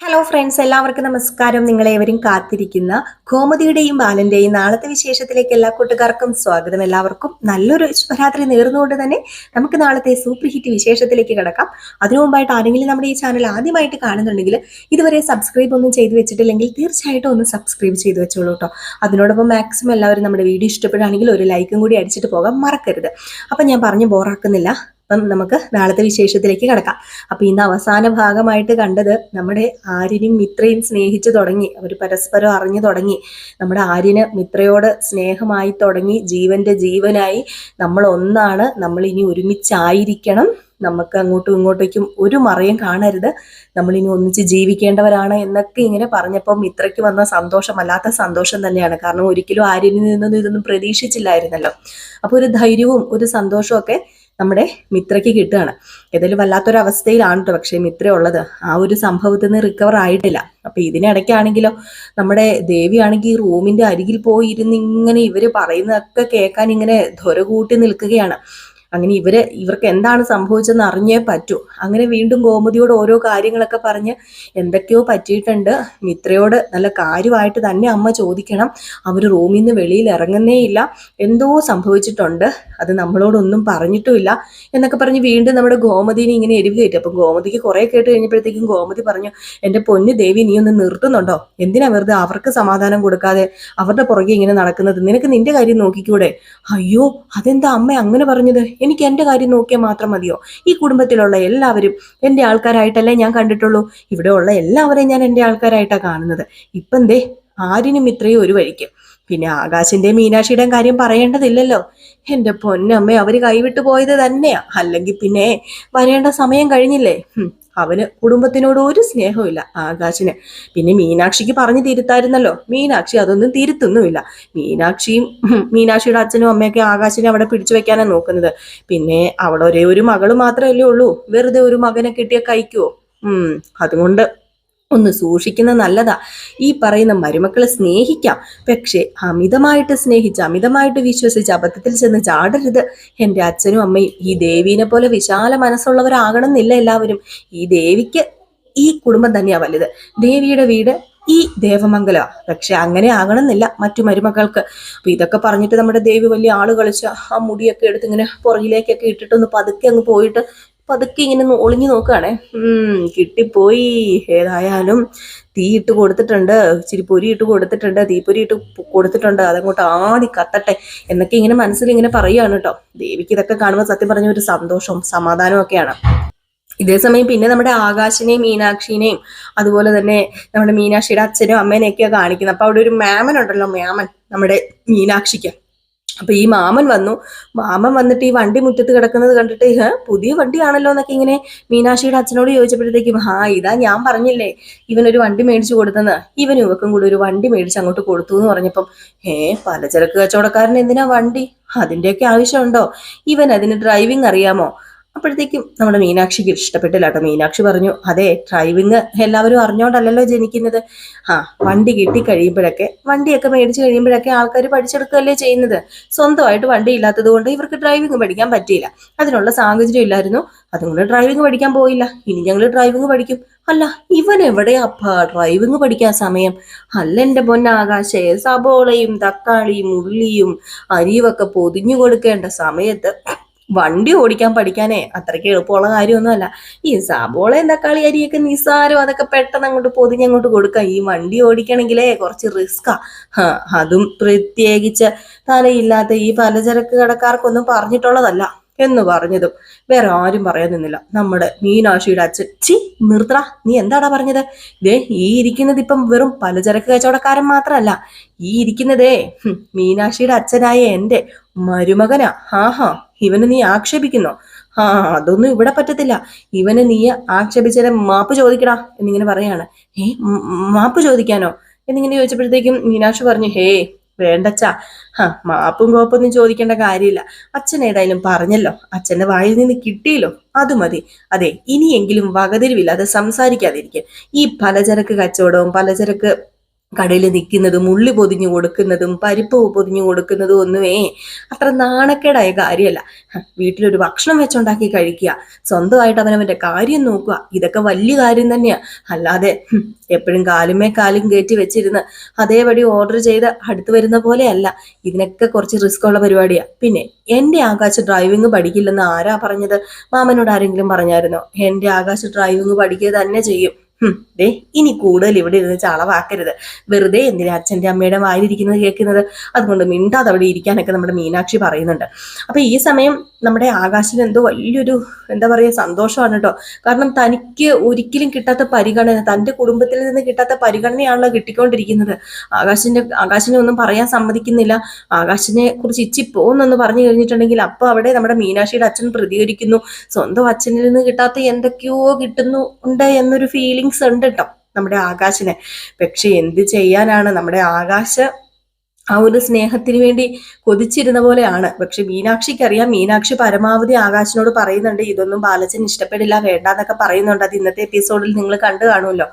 Hello friends എല്ലാവർക്കും നമസ്കാരം. നിങ്ങളേവരും കാത്തിരിക്കുന്ന കോമതിയുടെയും ബാലന്റെയും നാളത്തെ വിശേഷത്തിലേക്ക് എല്ലാ കൂട്ടുകാർക്കും സ്വാഗതം. എല്ലാവർക്കും നല്ലൊരു ശുഭരാത്രി നേർന്നുകൊണ്ട് തന്നെ നമുക്ക് നാളത്തെ സൂപ്പർ ഹിറ്റ് വിശേഷത്തിലേക്ക് കിടക്കാം. അതിനു മുമ്പായിട്ട് ആരെങ്കിലും നമ്മുടെ ഈ ചാനൽ ആദ്യമായിട്ട് കാണുന്നുണ്ടെങ്കിൽ ഇതുവരെ സബ്സ്ക്രൈബ് ഒന്നും ചെയ്തു വെച്ചിട്ടില്ലെങ്കിൽ തീർച്ചയായിട്ടും ഒന്ന് സബ്സ്ക്രൈബ് ചെയ്തു വെച്ചോളൂ കേട്ടോ അതിനോടൊപ്പം മാക്സിമം എല്ലാവരും നമ്മുടെ വീഡിയോ ഇഷ്ടപ്പെടുകയാണെങ്കിൽ ഒരു ലൈക്കും കൂടി അടിച്ചിട്ട് പോകാൻ മറക്കരുത്. അപ്പം ഞാൻ പറഞ്ഞു ബോറാക്കുന്നില്ല അപ്പം നമുക്ക് നാളത്തെ വിശേഷത്തിലേക്ക് കടക്കാം. അപ്പൊ ഇന്ന് അവസാന ഭാഗമായിട്ട് കണ്ടത് നമ്മുടെ ആര്യനും മിത്രയും സ്നേഹിച്ചു തുടങ്ങി. അവർ പരസ്പരം അറിഞ്ഞു തുടങ്ങി. നമ്മുടെ ആര്യന് മിത്രയോട് സ്നേഹമായി തുടങ്ങി. ജീവന്റെ ജീവനായി. നമ്മൾ ഒന്നാണ്. നമ്മൾ ഇനി ഒരുമിച്ചായിരിക്കണം. നമുക്ക് അങ്ങോട്ടും ഇങ്ങോട്ടേക്കും ഒരു മറയും കാണരുത്. നമ്മളിനി ഒന്നിച്ച് ജീവിക്കേണ്ടവരാണ് എന്നൊക്കെ ഇങ്ങനെ പറഞ്ഞപ്പോൾ മിത്രയ്ക്ക് വന്ന സന്തോഷം അല്ലാത്ത സന്തോഷം തന്നെയാണ്. കാരണം ഒരിക്കലും ആര്യനിൽ നിന്നൊന്നും ഇതൊന്നും പ്രതീക്ഷിച്ചില്ലായിരുന്നല്ലോ. അപ്പോൾ ഒരു ധൈര്യവും ഒരു സന്തോഷവും ഒക്കെ നമ്മുടെ മിത്രയ്ക്ക് കിട്ടുകയാണ്. ഏതായാലും വല്ലാത്തൊരു അവസ്ഥയിലാണ് കേട്ടോ പക്ഷേ മിത്ര ഉള്ളത് ആ ഒരു സംഭവത്തിൽ നിന്ന് റിക്കവർ ആയിട്ടില്ല. അപ്പൊ ഇതിനിടയ്ക്കാണെങ്കിലോ നമ്മുടെ ദേവിയാണെങ്കിൽ ഈ റൂമിന്റെ അരികിൽ പോയി ഇരുന്ന് ഇങ്ങനെ ഇവർ പറയുന്നതൊക്കെ കേൾക്കാൻ ഇങ്ങനെ ധ്വര കൂട്ടി നിൽക്കുകയാണ്. അങ്ങനെ ഇവർ ഇവർക്ക് എന്താണ് സംഭവിച്ചതെന്ന് അറിഞ്ഞേ പറ്റൂ. അങ്ങനെ വീണ്ടും ഗോമതിയോട് ഓരോ കാര്യങ്ങളൊക്കെ പറഞ്ഞ് എന്തൊക്കെയോ പറ്റിയിട്ടുണ്ട്. മിത്രയോട് നല്ല കാര്യമായിട്ട് തന്നെ അമ്മ ചോദിക്കണം. അവർ റൂമിൽ നിന്ന് വെളിയിൽ ഇറങ്ങുന്നേ ഇല്ല. എന്തോ സംഭവിച്ചിട്ടുണ്ട്. അത് നമ്മളോടൊന്നും പറഞ്ഞിട്ടുമില്ല എന്നൊക്കെ പറഞ്ഞ് വീണ്ടും നമ്മുടെ ഗോമതിനെ ഇങ്ങനെ എരിവ് കയറ്റി. അപ്പം ഗോമതിക്ക് കുറെ കേട്ട് കഴിഞ്ഞപ്പോഴത്തേക്കും ഗോമതി പറഞ്ഞു എന്റെ പൊന്നു ദേവി നീ ഒന്ന് നിർത്തുന്നുണ്ടോ? എന്തിനാ വെറുതെ അവർക്ക് സമാധാനം കൊടുക്കാതെ അവരുടെ പുറകെ ഇങ്ങനെ നടക്കുന്നത്? നിനക്ക് നിന്റെ കാര്യം നോക്കിക്കൂടെ? അയ്യോ അതെന്താ അമ്മ അങ്ങനെ പറഞ്ഞത്? എനിക്ക് എന്റെ കാര്യം നോക്കിയാൽ മാത്രം മതിയോ? ഈ കുടുംബത്തിലുള്ള എല്ലാവരും എന്റെ ആൾക്കാരായിട്ടല്ലേ ഞാൻ കണ്ടിട്ടുള്ളൂ. ഇവിടെയുള്ള എല്ലാവരെയും ഞാൻ എന്റെ ആൾക്കാരായിട്ടാണ് കാണുന്നത്. ഇപ്പം എന്തേ ആരിനും ഇത്രയും ഒരു വഴിക്ക്. പിന്നെ ആകാശിന്റെയും മീനാക്ഷിയുടെയും കാര്യം പറയേണ്ടതില്ലല്ലോ. എന്റെ പൊന്നമ്മ അവർ കൈവിട്ടു പോയത് തന്നെയാ. അല്ലെങ്കിൽ പിന്നെ വരേണ്ട സമയം കഴിഞ്ഞില്ലേ? അവന് കുടുംബത്തിനോട് ഒരു സ്നേഹമില്ല ആകാശിന്. പിന്നെ മീനാക്ഷിക്ക് പറഞ്ഞു തിരുത്തായിരുന്നല്ലോ. മീനാക്ഷി അതൊന്നും തിരുത്തൊന്നുമില്ല. മീനാക്ഷിയും മീനാക്ഷിയുടെ അച്ഛനും അമ്മയൊക്കെ ആകാശിനെ അവിടെ പിടിച്ചു വെക്കാനാണ് നോക്കുന്നത്. പിന്നെ അവിടെ ഒരേ ഒരു മകൾ മാത്രമല്ലേ ഉള്ളൂ. വെറുതെ ഒരു മകനെ കിട്ടിയ കഴിക്കുവോ? അതുകൊണ്ട് ഒന്ന് സൂക്ഷിക്കുന്നത് നല്ലതാ. ഈ പറയുന്ന മരുമക്കളെ സ്നേഹിക്കാം. പക്ഷേ അമിതമായിട്ട് സ്നേഹിച്ച് അമിതമായിട്ട് വിശ്വസിച്ച് അബദ്ധത്തിൽ ചെന്ന് ചാടരുത്. എന്റെ അച്ഛനും അമ്മയും ഈ ദേവീനെ പോലെ വിശാല മനസ്സുള്ളവരാകണം എന്നില്ല എല്ലാവരും. ഈ ദേവിക്ക് ഈ കുടുംബം തന്നെയാ വലുത്. ദേവിയുടെ വീട് ഈ ദേവമംഗല. പക്ഷെ അങ്ങനെ ആകണമെന്നില്ല മറ്റു മരുമക്കൾക്ക്. അപ്പൊ ഇതൊക്കെ പറഞ്ഞിട്ട് നമ്മുടെ ദേവി വലിയ ആൾ കളിച്ച് ആ മുടിയൊക്കെ എടുത്ത് ഇങ്ങനെ പുറകിലേക്കൊക്കെ ഇട്ടിട്ടൊന്ന് പതുക്കെ അങ്ങ് പോയിട്ട് പതുക്കെ ഇങ്ങനെ ഒളിഞ്ഞു നോക്കുകയാണേ കിട്ടിപ്പോയി. ഏതായാലും തീ ഇട്ട് കൊടുത്തിട്ടുണ്ട്. ഇച്ചിരി പൊരി ഇട്ട് കൊടുത്തിട്ടുണ്ട്. തീപ്പൊരി ഇട്ട് കൊടുത്തിട്ടുണ്ട്. അതങ്ങോട്ട് ആടി കത്തട്ടെ എന്നൊക്കെ ഇങ്ങനെ മനസ്സിൽ ഇങ്ങനെ പറയുകയാണ് കേട്ടോ. ദേവിക്ക് ഇതൊക്കെ കാണുമ്പോൾ സത്യം പറഞ്ഞ ഒരു സന്തോഷവും സമാധാനവും ഒക്കെയാണ്. ഇതേസമയം പിന്നെ നമ്മുടെ ആകാശിനെയും മീനാക്ഷിനെയും അതുപോലെ തന്നെ നമ്മുടെ മീനാക്ഷിയുടെ അച്ഛനും അമ്മേനെയൊക്കെയാണ് കാണിക്കുന്നത്. അപ്പൊ അവിടെ ഒരു മാമൻ ഉണ്ടല്ലോ മാമൻ. നമ്മുടെ മീനാക്ഷിക്ക്. അപ്പൊ ഈ മാമൻ വന്നു. മാമൻ വന്നിട്ട് ഈ വണ്ടി മുറ്റത്ത് കിടക്കുന്നത് കണ്ടിട്ട് "ഹേ, പുതിയ വണ്ടിയാണല്ലോ എന്നൊക്കെ ഇങ്ങനെ മീനാക്ഷിയുടെ അച്ഛനോട് ചോദിച്ചപ്പോഴത്തേക്കും ഹാ ഇതാ ഞാൻ പറഞ്ഞില്ലേ ഇവനൊരു വണ്ടി മേടിച്ചു കൊടുത്തെന്ന്. ഇവൻ ഇവക്കും കൂടി ഒരു വണ്ടി മേടിച്ച് അങ്ങോട്ട് കൊടുത്തു എന്ന് പറഞ്ഞപ്പം ഏ പലചരക്ക് കച്ചവടക്കാരൻ എന്തിനാ വണ്ടി? അതിന്റെയൊക്കെ ആവശ്യമുണ്ടോ? ഇവൻ അതിന് ഡ്രൈവിംഗ് അറിയാമോ? അപ്പോഴത്തേക്കും നമ്മുടെ മീനാക്ഷിക്ക് ഇഷ്ടപ്പെട്ടില്ല കേട്ടോ. മീനാക്ഷി പറഞ്ഞു അതെ ഡ്രൈവിങ് എല്ലാവരും അറിഞ്ഞോണ്ടല്ലോ ജനിക്കുന്നത്. ആ വണ്ടി കിട്ടി കഴിയുമ്പോഴൊക്കെ വണ്ടിയൊക്കെ മേടിച്ച് കഴിയുമ്പോഴൊക്കെ ആൾക്കാർ പഠിച്ചെടുക്കുകയല്ലേ ചെയ്യുന്നത്. സ്വന്തമായിട്ട് വണ്ടി ഇല്ലാത്തത് കൊണ്ട് ഇവർക്ക് ഡ്രൈവിങ് പഠിക്കാൻ പറ്റിയില്ല. അതിനുള്ള സാഹചര്യം ഇല്ലായിരുന്നു. അതുകൊണ്ട് ഡ്രൈവിങ് പഠിക്കാൻ പോയില്ല. ഇനി ഞങ്ങൾ ഡ്രൈവിങ് പഠിക്കും. അല്ല ഇവൻ എവിടെയാ അപ്പാ ഡ്രൈവിംഗ് പഠിക്കാൻ സമയം? അല്ല എന്റെ പൊന്നാകാശേ സബോളയും തക്കാളിയും ഉള്ളിയും അരിയുമൊക്കെ പൊതിഞ്ഞു കൊടുക്കേണ്ട സമയത്ത് വണ്ടി ഓടിക്കാൻ പഠിക്കാനേ അത്രയ്ക്ക് എളുപ്പമുള്ള കാര്യമൊന്നുമല്ല. ഈ സബോളയും തക്കാളി അരിയൊക്കെ നിസ്സാരം അതൊക്കെ പെട്ടെന്ന് അങ്ങോട്ട് പൊതിഞ്ഞങ്ങോട്ട് കൊടുക്കാം. ഈ വണ്ടി ഓടിക്കണമെങ്കിലേ കുറച്ച് റിസ്ക്കാ. അതും പ്രത്യേകിച്ച് തലയില്ലാത്ത ഈ പലചരക്ക് കടക്കാർക്കൊന്നും പറഞ്ഞിട്ടുള്ളതല്ല എന്ന് പറഞ്ഞതും. വേറെ ആരും പറയാൻ നിന്നില്ല. നമ്മുടെ മീനാക്ഷിയുടെ അച്ഛൻ. ചി നിർത്തറ നീ എന്താടാ പറഞ്ഞത്? ദേ ഈ ഇരിക്കുന്നത് ഇപ്പം വെറും പലചരക്ക് കച്ചവടക്കാരൻ മാത്രമല്ല. ഈ ഇരിക്കുന്നതേ ഹും, മീനാക്ഷിയുടെ അച്ഛനായ എന്റെ മരുമകനാ. ആഹാ. ഇവന് നീ ആക്ഷേപിക്കുന്നോ? ആ അതൊന്നും ഇവിടെ പറ്റത്തില്ല. ഇവന് നീ ആക്ഷേപിച്ചാലെ മാപ്പ് ചോദിക്കടാ എന്നിങ്ങനെ പറയാണ്. ഏ മാപ്പ് ചോദിക്കാനോ? എന്നിങ്ങനെ ചോദിച്ചപ്പോഴത്തേക്കും മീനാക്ഷി പറഞ്ഞു ഹേ വേണ്ടച്ചാ. ആ മാപ്പും കോപ്പൊന്നും ചോദിക്കേണ്ട കാര്യമില്ല. അച്ഛൻ ഏതായാലും പറഞ്ഞല്ലോ. അച്ഛന്റെ വായിൽ നിന്ന് കിട്ടിയല്ലോ. അത് മതി. അതെ ഇനിയെങ്കിലും വകതിരിവില്ലാതെ സംസാരിക്കാതിരിക്കും. ഈ പലചരക്ക് കച്ചവടവും പലചരക്ക് കടയിൽ നിൽക്കുന്നതും ഉള്ളി പൊതിഞ്ഞു കൊടുക്കുന്നതും പരിപ്പ് പൊതിഞ്ഞു കൊടുക്കുന്നതും ഒന്നുമേ അത്ര നാണക്കേടായ കാര്യമല്ല. വീട്ടിലൊരു ഭക്ഷണം വെച്ചുണ്ടാക്കി കഴിക്കുക സ്വന്തമായിട്ട് അവനവന്റെ കാര്യം നോക്കുക ഇതൊക്കെ വലിയ കാര്യം തന്നെയാ. അല്ലാതെ എപ്പോഴും കാലുമേ കാലും കയറ്റി വെച്ചിരുന്ന് അതേപടി ഓർഡർ ചെയ്ത് അടുത്ത് വരുന്ന പോലെയല്ല. ഇതിനൊക്കെ കുറച്ച് റിസ്ക് ഉള്ള പരിപാടിയാണ് പിന്നെ എന്റെ ആകാശ ഡ്രൈവിംഗ് പഠിക്കില്ലെന്ന് ആരാ പറഞ്ഞത്? മാമനോട് ആരെങ്കിലും പറഞ്ഞായിരുന്നോ? എന്റെ ആകാശ ഡ്രൈവിംഗ് പഠിക്കുക തന്നെ ചെയ്യും. ദേ ഇനി കൂടുതൽ ഇവിടെ ഇരുന്ന് ചളവാക്കരുത് വെറുതെ എന്തിനാ അച്ഛന്റെ അമ്മയുടെ വായിലിരിക്കുന്നത് കേൾക്കുന്നത്? അതുകൊണ്ട് മിണ്ടാതെ അവിടെ ഇരിക്കാനൊക്കെ നമ്മുടെ മീനാക്ഷി പറയുന്നുണ്ട്. അപ്പൊ ഈ സമയം നമ്മുടെ ആകാശിന് എന്തോ വലിയൊരു എന്താ പറയുക സന്തോഷമാണ് കേട്ടോ. കാരണം തനിക്ക് ഒരിക്കലും കിട്ടാത്ത പരിഗണന തന്റെ കുടുംബത്തിൽ നിന്ന് കിട്ടാത്ത പരിഗണനയാണല്ലോ കിട്ടിക്കൊണ്ടിരിക്കുന്നത്. ആകാശിന്റെ ആകാശിനെ ഒന്നും പറയാൻ സമ്മതിക്കുന്നില്ല. ആകാശിനെ കുറിച്ച് ഇച്ചി പോകുന്നൊന്ന് പറഞ്ഞു കഴിഞ്ഞിട്ടുണ്ടെങ്കിൽ അപ്പൊ അവിടെ നമ്മുടെ മീനാക്ഷിയുടെ അച്ഛൻ പ്രതികരിക്കുന്നു. സ്വന്തം അച്ഛനിൽ നിന്ന് കിട്ടാത്ത എന്തൊക്കെയോ കിട്ടുന്നു ഉണ്ട് എന്നൊരു ഫീലിങ്സ് ഉണ്ട് കേട്ടോ നമ്മുടെ ആകാശിന്. പക്ഷെ എന്ത് ചെയ്യാനാണ്? നമ്മുടെ ആകാശ ആ ഒരു സ്നേഹത്തിന് വേണ്ടി കൊതിച്ചിരുന്ന പോലെയാണ്. പക്ഷെ മീനാക്ഷിക്ക് അറിയാം മീനാക്ഷി പരമാവധി ആകാശിനോട് പറയുന്നുണ്ട് ഇതൊന്നും ബാലച്ചൻ ഇഷ്ടപ്പെടില്ല വേണ്ടാന്നൊക്കെ പറയുന്നുണ്ട്. അത് ഇന്നത്തെ എപ്പിസോഡിൽ നിങ്ങൾ കണ്ടു കാണുമല്ലോ.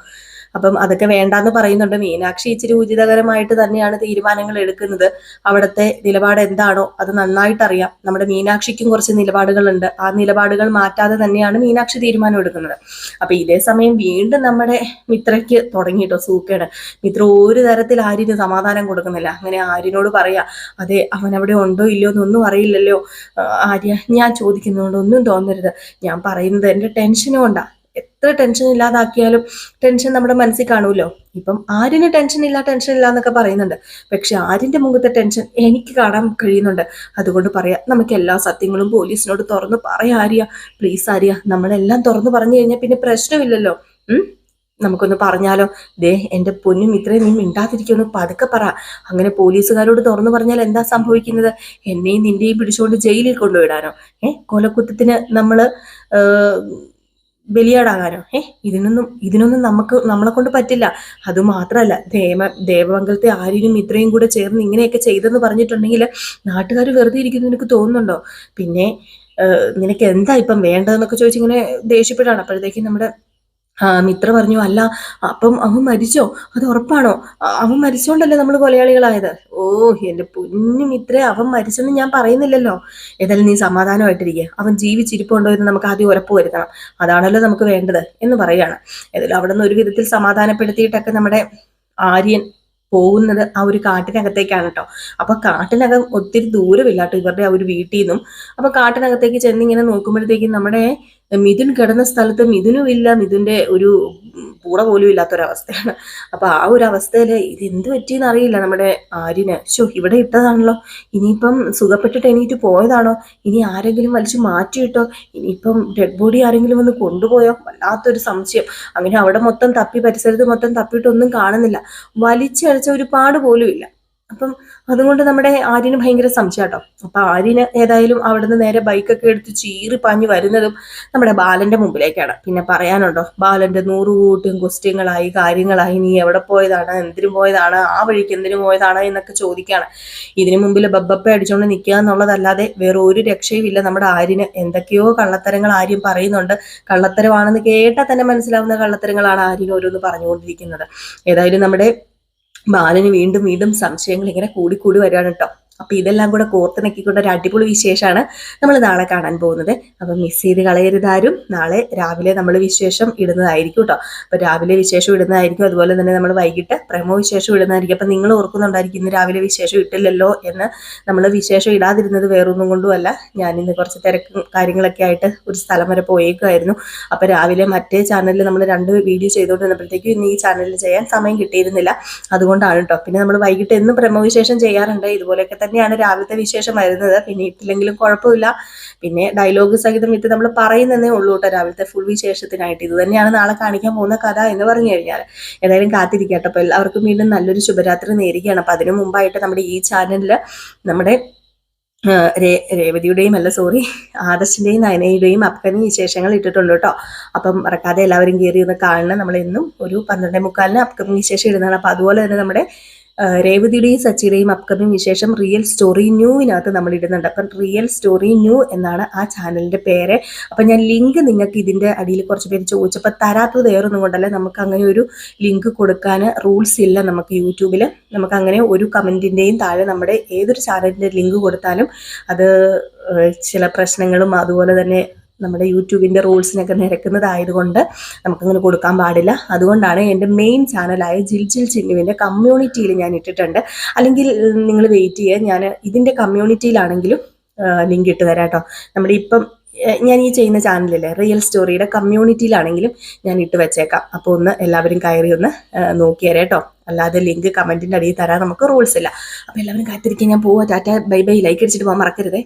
അപ്പം അതൊക്കെ വേണ്ടാന്ന് പറയുന്നുണ്ട്. മീനാക്ഷി ഇച്ചിരി ഉചിതകരമായിട്ട് തന്നെയാണ് തീരുമാനങ്ങൾ എടുക്കുന്നത്. അവിടുത്തെ നിലപാട് എന്താണോ അത് നന്നായിട്ട് അറിയാം നമ്മുടെ മീനാക്ഷിക്കും കുറച്ച് നിലപാടുകളുണ്ട്. ആ നിലപാടുകൾ മാറ്റാതെ തന്നെയാണ് മീനാക്ഷി തീരുമാനം എടുക്കുന്നത്. അപ്പൊ ഇതേ സമയം വീണ്ടും നമ്മുടെ മിത്രയ്ക്ക് തുടങ്ങിയിട്ടോ സൂക്കേട്. മിത്ര ഒരു തരത്തിൽ ആര്യന് സമാധാനം കൊടുക്കുന്നില്ല. അങ്ങനെ ആര്യനോട് പറയാ അതെ അവൻ അവിടെ ഉണ്ടോ ഇല്ലയോ എന്നൊന്നും അറിയില്ലല്ലോ. ആര്യ ഞാൻ ചോദിക്കുന്നതുകൊണ്ട് ഒന്നും തോന്നരുത്. ഞാൻ പറയുന്നത് എന്റെ ടെൻഷനും കൊണ്ടാ. എത്ര ടെൻഷൻ ഇല്ലാതാക്കിയാലും ടെൻഷൻ നമ്മുടെ മനസ്സിൽ കാണുമല്ലോ ഇപ്പം ആര്യന് ടെൻഷൻ ഇല്ല ടെൻഷൻ ഇല്ല എന്നൊക്കെ പറയുന്നുണ്ട്. പക്ഷെ ആരിന്റെ മുഖത്തെ ടെൻഷൻ എനിക്ക് കാണാൻ കഴിയുന്നുണ്ട്. അതുകൊണ്ട് പറയാം നമുക്ക് എല്ലാ സത്യങ്ങളും പോലീസിനോട് തുറന്ന് പറയാം ആര്യ. പ്ലീസ് ആര്യ നമ്മളെല്ലാം തുറന്നു പറഞ്ഞു കഴിഞ്ഞാൽ പിന്നെ പ്രശ്നമില്ലല്ലോ. നമുക്കൊന്ന് പറഞ്ഞാലോ? ദേ എന്റെ പൊന്നും ഇത്രയും നീ മിണ്ടാതിരിക്കുന്നു പതുക്കെ പറ. അങ്ങനെ പോലീസുകാരോട് തുറന്നു പറഞ്ഞാൽ എന്താ സംഭവിക്കുന്നത്? എന്നെയും നിന്റെയും പിടിച്ചുകൊണ്ട് ജയിലിൽ കൊണ്ടുവിടാനോ? ഏഹ് കൊലക്കുത്തത്തിന് നമ്മൾ ഏഹ്, ബലിയാടാകാനോ? ഏ ഇതിനൊന്നും ഇതിനൊന്നും നമുക്ക് നമ്മളെ കൊണ്ട് പറ്റില്ല. അത് മാത്രല്ല ദേവ ദേവമംഗലത്തെ ആരെയും ഇത്രയും കൂടെ ചേർന്ന് ഇങ്ങനെയൊക്കെ ചെയ്തെന്ന് പറഞ്ഞിട്ടുണ്ടെങ്കിൽ നാട്ടുകാർ വെറുതെ ഇരിക്കുന്നു എനിക്ക് തോന്നുന്നുണ്ടോ? പിന്നെ ഏഹ്, നിനക്ക് എന്താ ഇപ്പം വേണ്ടതെന്നൊക്കെ ചോദിച്ചിങ്ങനെ ദേഷ്യപ്പെട്ടാണ് അപ്പോഴത്തേക്കും നമ്മുടെ മിത്ര പറഞ്ഞു അല്ല അപ്പം അവൻ മരിച്ചോ? അത് ഉറപ്പാണോ? അവൻ മരിച്ചോണ്ടല്ലേ നമ്മൾ കൊലയാളികളായത്? ഓ എന്റെ പൊന്നു മിത്ര അവൻ മരിച്ചെന്ന് ഞാൻ പറയുന്നില്ലല്ലോ. ഏതായാലും നീ സമാധാനമായിട്ടിരിക്കുക അവൻ ജീവിച്ചിരിപ്പുണ്ടോ എന്ന് നമുക്ക് ആദ്യം ഉറപ്പ് വരുത്തണം. അതാണല്ലോ നമുക്ക് വേണ്ടത് എന്ന് പറയാണ് ഏതായാലും അവിടെ നിന്ന് ഒരു വിധത്തിൽ സമാധാനപ്പെടുത്തിയിട്ടൊക്കെ നമ്മുടെ ആര്യൻ പോകുന്നത് ആ ഒരു കാട്ടിനകത്തേക്കാണ് കേട്ടോ. അപ്പൊ കാട്ടിനകം ഒത്തിരി ദൂരമില്ല കേട്ടോ ഇവരുടെ ആ ഒരു വീട്ടിൽ നിന്നും അപ്പൊ കാട്ടിനകത്തേക്ക് ചെന്ന് ഇങ്ങനെ നോക്കുമ്പോഴത്തേക്കും നമ്മുടെ മിഥുൻ കിടന്ന സ്ഥലത്ത് മിഥുനും ഇല്ല മിഥുന്റെ ഒരു പൂട പോലും ഇല്ലാത്തൊരവസ്ഥയാണ്. അപ്പൊ ആ ഒരു അവസ്ഥയിൽ ഇത് എന്ത് പറ്റിയെന്ന് അറിയില്ല നമ്മുടെ ആര്യന്. ശോ ഇവിടെ ഇട്ടതാണല്ലോ. ഇനിയിപ്പം സുഖപ്പെട്ടിട്ട് എണീറ്റ് പോയതാണോ? ഇനി ആരെങ്കിലും വലിച്ചു മാറ്റിയിട്ടോ? ഇനിയിപ്പം ഡെഡ് ബോഡി ആരെങ്കിലും ഒന്ന് കൊണ്ടുപോയോ? വല്ലാത്തൊരു സംശയം. അങ്ങനെ അവിടെ മൊത്തം തപ്പി പരിസരത്ത് മൊത്തം തപ്പിയിട്ടൊന്നും കാണുന്നില്ല. വലിച്ചഴച്ച ഒരു പാട് പോലും ഇല്ല. അപ്പം അതുകൊണ്ട് നമ്മുടെ ആര്യന് ഭയങ്കര സംശയം കേട്ടോ അപ്പൊ ആര്യന് ഏതായാലും അവിടുന്ന് നേരെ ബൈക്കൊക്കെ എടുത്ത് ചീറി പാഞ്ഞു വരുന്നതും നമ്മുടെ ബാലന്റെ മുമ്പിലേക്കാണ്. പിന്നെ പറയാനുണ്ടോ ബാലന്റെ നൂറുകൂട്ടും ക്വസ്റ്റ്യങ്ങളായി കാര്യങ്ങളായി നീ എവിടെ പോയതാണ് എന്തിനു പോയതാണ് ആ വഴിക്ക് എന്തിനു പോയതാണ് എന്നൊക്കെ ചോദിക്കാണ്. ഇതിനു മുമ്പിൽ ബബ്ബപ്പ അടിച്ചുകൊണ്ട് നിൽക്കുക എന്നുള്ളതല്ലാതെ വേറെ ഒരു രക്ഷയും ഇല്ല. നമ്മുടെ ആര്യന് എന്തൊക്കെയോ കള്ളത്തരങ്ങൾ ആര്യം പറയുന്നുണ്ട്. കള്ളത്തരമാണെന്ന് കേട്ടാൽ തന്നെ മനസ്സിലാവുന്ന കള്ളത്തരങ്ങളാണ് ആര്യൻ ഓരോന്ന് പറഞ്ഞുകൊണ്ടിരിക്കുന്നത്. ഏതായാലും നമ്മുടെ ബാലന് വീണ്ടും വീണ്ടും സംശയങ്ങൾ ഇങ്ങനെ കൂടിക്കൂടി വരികയാണ് കേട്ടോ. അപ്പൊ ഇതെല്ലാം കൂടെ കോർത്തിണക്കിക്കൊണ്ട് ഒരു അടിപൊളി വിശേഷമാണ് നമ്മൾ നാളെ കാണാൻ പോകുന്നത്. അപ്പൊ മിസ് ചെയ്ത് കളയരുതാരും നാളെ രാവിലെ നമ്മൾ വിശേഷം ഇടുന്നതായിരിക്കും കേട്ടോ അപ്പൊ രാവിലെ വിശേഷം ഇടുന്നതായിരിക്കും. അതുപോലെ തന്നെ നമ്മൾ വൈകിട്ട് പ്രമോ വിശേഷം ഇടുന്നതായിരിക്കും. അപ്പൊ നിങ്ങൾ ഓർക്കുന്നുണ്ടായിരിക്കും ഇന്ന് രാവിലെ വിശേഷം ഇട്ടില്ലല്ലോ എന്ന് നമ്മൾ വിശേഷം ഇടാതിരുന്നത് വേറൊന്നും കൊണ്ടുമല്ല. ഞാൻ ഇന്ന് കുറച്ച് തിരക്കും കാര്യങ്ങളൊക്കെ ആയിട്ട് ഒരു സ്ഥലം വരെ പോയേക്കുമായിരുന്നു അപ്പൊ രാവിലെ മറ്റേ ചാനലിൽ നമ്മൾ രണ്ട് വീഡിയോ ചെയ്തുകൊണ്ടിരുന്നപ്പോഴത്തേക്കും ഇന്ന് ഈ ചാനലിൽ ചെയ്യാൻ സമയം കിട്ടിയിരുന്നില്ല. അതുകൊണ്ടാണ് കേട്ടോ പിന്നെ നമ്മൾ വൈകിട്ട് എന്നും പ്രമവിശേഷം ചെയ്യാറുണ്ട്. ഇതുപോലെയൊക്കെ തന്നെയാണ് രാവിലത്തെ വിശേഷം വരുന്നത്. പിന്നെ ഇട്ടില്ലെങ്കിലും കുഴപ്പമില്ല. പിന്നെ ഡയലോഗ് സഹിതം ഇത് നമ്മൾ പറയുന്നതേ ഉള്ളൂ കേട്ടോ രാവിലത്തെ ഫുൾ വിശേഷത്തിനായിട്ട്. ഇത് തന്നെയാണ് നാളെ കാണിക്കാൻ പോകുന്ന കഥ എന്ന് പറഞ്ഞു കഴിഞ്ഞാൽ. ഏതായാലും കാത്തിരിക്കട്ടെ. അപ്പോൾ എല്ലാവർക്കും വീണ്ടും നല്ലൊരു ശുഭരാത്രി നേരുകയാണ്. അപ്പം അതിനു മുമ്പായിട്ട് നമ്മുടെ ഈ ചാനലിൽ നമ്മുടെ രേവതിയുടെയും അല്ല സോറി ആദർശിന്റെയും നയനയുടെയും അപ്കമിങ് വിശേഷങ്ങൾ ഇട്ടിട്ടുണ്ട് കേട്ടോ. അപ്പം മറക്കാതെ എല്ലാവരും കയറി ഒന്ന് കാണണം. നമ്മളെന്നും ഒരു പന്ത്രണ്ടേ മുക്കാലിന് അപ്കമിങ് വിശേഷം ഇടുന്നതാണ്. അപ്പം അതുപോലെ തന്നെ നമ്മുടെ രേവതിയുടെയും സച്ചിയുടെയും അപ്കമിങ് വിശേഷം റിയൽ സ്റ്റോറി ന്യൂവിനകത്ത് നമ്മൾ ഇടുന്നുണ്ട് അപ്പം റിയൽ സ്റ്റോറി ന്യൂ എന്നാണ് ആ ചാനലിന്റെ പേര്. അപ്പം ഞാൻ ലിങ്ക് നിങ്ങൾക്ക് ഇതിന്റെ അടിയിൽ കുറച്ച് പേര് ചോദിച്ചപ്പോൾ തരാത്തത് വേറൊന്നും കൊണ്ടല്ല. നമുക്ക് അങ്ങനെ ഒരു ലിങ്ക് കൊടുക്കാൻ റൂൾസ് ഇല്ല നമുക്ക് യൂട്യൂബിൽ നമുക്ക് അങ്ങനെ ഒരു കമന്റിന്റെയും താഴെ നമ്മുടെ ഏതൊരു ചാനലിന്റെ ലിങ്ക് കൊടുത്താലും അത് ചില പ്രശ്നങ്ങളും അതുപോലെ തന്നെ നമ്മുടെ യൂട്യൂബിന്റെ റൂൾസിനൊക്കെ നിരക്കുന്നതായതുകൊണ്ട് നമുക്കങ്ങനെ കൊടുക്കാൻ പാടില്ല. അതുകൊണ്ടാണ് എന്റെ മെയിൻ ചാനലായ ജിൽ ജിൽ ചിന്നുവിന്റെ കമ്മ്യൂണിറ്റിയിൽ ഞാൻ ഇട്ടിട്ടുണ്ട്. അല്ലെങ്കിൽ നിങ്ങൾ വെയിറ്റ് ചെയ്യുക. ഞാൻ ഇതിന്റെ കമ്മ്യൂണിറ്റിയിലാണെങ്കിലും ലിങ്ക് ഇട്ട് തരാം കേട്ടോ. നമ്മുടെ ഇപ്പം ഞാൻ ഈ ചെയ്യുന്ന ചാനലിലെ റിയൽ സ്റ്റോറിയുടെ കമ്മ്യൂണിറ്റിയിലാണെങ്കിലും ഞാൻ ഇട്ട് വെച്ചേക്കാം. അപ്പോൾ ഒന്ന് എല്ലാവരും കയറി ഒന്ന് നോക്കി നോക്കിയേരെ കേട്ടോ. അല്ലാതെ ലിങ്ക് കമന്റിന്റെ അടിയിൽ തരാൻ നമുക്ക് റൂൾസ് ഇല്ല. അപ്പോൾ എല്ലാവരും കാത്തിരിക്കാൻ ഞാൻ പോവാ. Tata bye bye. ലൈക്ക് അടിച്ചിട്ട് പോകാൻ മറക്കരുതേ.